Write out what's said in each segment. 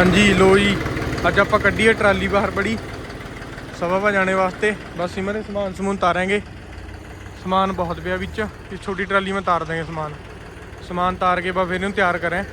ਹਾਂਜੀ, ਲੋ ਜੀ, ਅੱਜ ਆਪਾਂ ਕੱਢੀਏ ਟਰਾਲੀ ਬਾਹਰ ਬੜੀ। ਸਵਾ ਵਾ ਜਾਣੇ ਵਾਸਤੇ। ਬਸ ਇਹਨਾਂ ਦੇ ਸਮਾਨ ਸਮੂਨ ਤਾਰਾਂਗੇ। ਸਮਾਨ ਬਹੁਤ ਪਿਆ ਵਿੱਚ। ਇਸ ਛੋਟੀ ਟਰਾਲੀ ਮੈਂ ਤਾਰ ਦਾਂਗੇ ਸਮਾਨ। ਸਮਾਨ ਤਾਰ ਕੇ ਬਾ ਫਿਰ ਇਹਨੂੰ ਤਿਆਰ ਕਰਾਂ।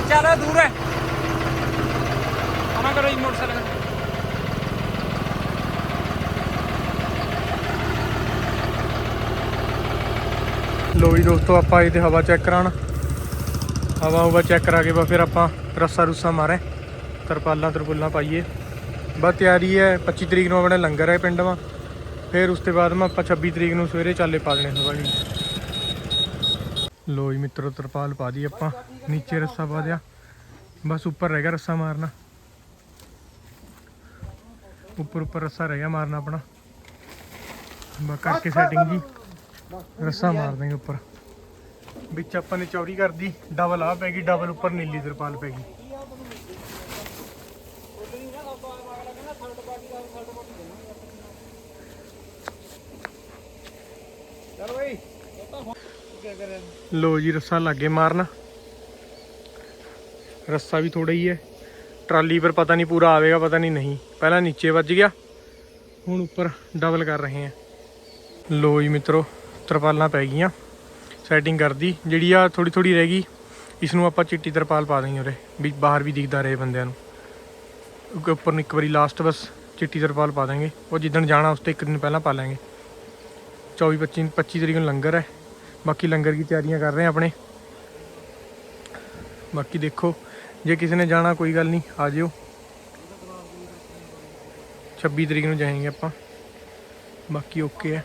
ਚੱਲ ਚੱਲ ਦੂਰ ਹੈ। ਆਣਾ ਕਰੋ ਜੀ ਮੋਟਰਸਾਈਕਲ। ਲੋ ਜੀ ਦੋਸਤੋ, ਆਪਾਂ ਇਹਦੇ ਹਵਾ ਚੈੱਕ ਕਰਾਉਣ। ਹਵਾ ਹਵਾ ਚੈੱਕ ਕਰਾ ਕੇ ਬਾ ਫਿਰ ਆਪਾਂ ਰੱਸਾ ਰੁੱਸਾ ਮਾਰੇ। ਤਰਪਾਲਾਂ ਤਰਪੁੱਲਾਂ ਪਾਈਏ। ਬਸ ਤਿਆਰੀ ਹੈ 25 ਤਰੀਕ ਨੂੰ ਆਪਣੇ ਲੰਗਰ ਹੈ ਪਿੰਡ ਵਾਂ ਫਿਰ ਉਸ ਤੋਂ ਬਾਅਦ ਮੈਂ ਆਪਾਂ 26 ਤਰੀਕ ਨੂੰ ਸਵੇਰੇ ਚਾਲੇ ਪਾ ਦੇਣੇ ਹਵਾ ਜੀ। ਲੋ ਜੀ ਮਿੱਤਰੋ, ਤਰਪਾਲ ਪਾ ਦੀ ਆਪਾਂ। ਨੀਚੇ ਰੱਸਾ ਪਾ ਦਿਆ। ਬਸ ਉੱਪਰ ਰਹਿ ਗਿਆ ਰੱਸਾ ਮਾਰਨਾ। ਉੱਪਰ ਉੱਪਰ ਰੱਸਾ ਰਹਿ ਗਿਆ ਮਾਰਨਾ ਆਪਣਾ। ਬਾ ਕਰਕੇ ਸੈਟਿੰਗ ਜੀ। ਰੱਸਾ ਮਾਰ ਦਾਂਗੇ ਉੱਪਰ। ਵਿੱਚ ਆਪਾਂ ਨੇ ਚੌੜੀ ਕਰਦੀ ਡਬਲ ਆ ਪੈ ਗਈ ਡਬਲ ਉੱਪਰ ਨੀਲੀ ਤਰਪਾਲ ਪੈ ਗਈ। ਚੱਲ ਬਈ। ਲੋ ਜੀ, ਰੱਸਾ ਲੱਗੇ ਮਾਰਨਾ। ਰੱਸਾ ਵੀ ਥੋੜਾ ਹੀ ਹੈ। ਟਰਾਲੀ ਪਰ ਪਤਾ ਨਹੀਂ ਪੂਰਾ ਆਵੇਗਾ, ਪਤਾ ਨਹੀਂ ਨਹੀਂ। ਪਹਿਲਾਂ ਨੀਚੇ ਵੱਜ ਗਿਆ। ਹੁਣ ਉੱਪਰ ਡਬਲ ਕਰ ਰਹੇ ਹਾਂ। ਲੋ ਜੀ ਮਿੱਤਰੋ, ਤਰਪਾਲਾਂ ਪੈ ਗਈਆਂ। ਸੈਟਿੰਗ ਕਰਦੀ ਜਿਹੜੀ ਆ ਥੋੜੀ ਥੋੜੀ ਰਹਿ ਗਈ। ਇਸ ਨੂੰ ਆਪਾਂ ਚਿੱਟੀ ਤਰਪਾਲ ਪਾ ਦੇਣੀ ਉਰੇ। ਵੀ ਬਾਹਰ ਵੀ ਦਿਖਦਾ ਰਹੇ ਬੰਦਿਆਂ ਨੂੰ। ਉੱਪਰ ਨੂੰ ਇੱਕ ਵਾਰੀ ਲਾਸਟ ਬਸ ਚਿੱਟੀ ਤਰਪਾਲ ਪਾ ਦਾਂਗੇ। ਉਹ ਜਿੱਦਣ ਜਾਣਾ, ਉਸ 'ਤੇ ਇੱਕ ਦਿਨ ਪਹਿਲਾਂ ਪਾ ਲਾਂਗੇ। 24 25 25 ਤਰੀਕ ਨੂੰ ਲੰਗਰ ਹੈ। ਬਾਕੀ ਲੰਗਰ ਦੀ ਤਿਆਰੀਆਂ ਕਰ ਰਹੇ ਆ ਆਪਣੇ। ਬਾਕੀ ਦੇਖੋ, ਜੇ ਕਿਸੇ ਨੇ ਜਾਣਾ ਕੋਈ ਗੱਲ ਨਹੀਂ, ਆ ਜਿਓ। 26 ਤਰੀਕ ਨੂੰ ਜਾਏਂਗੇ ਆਪਾਂ। ਬਾਕੀ ਓਕੇ ਹੈ।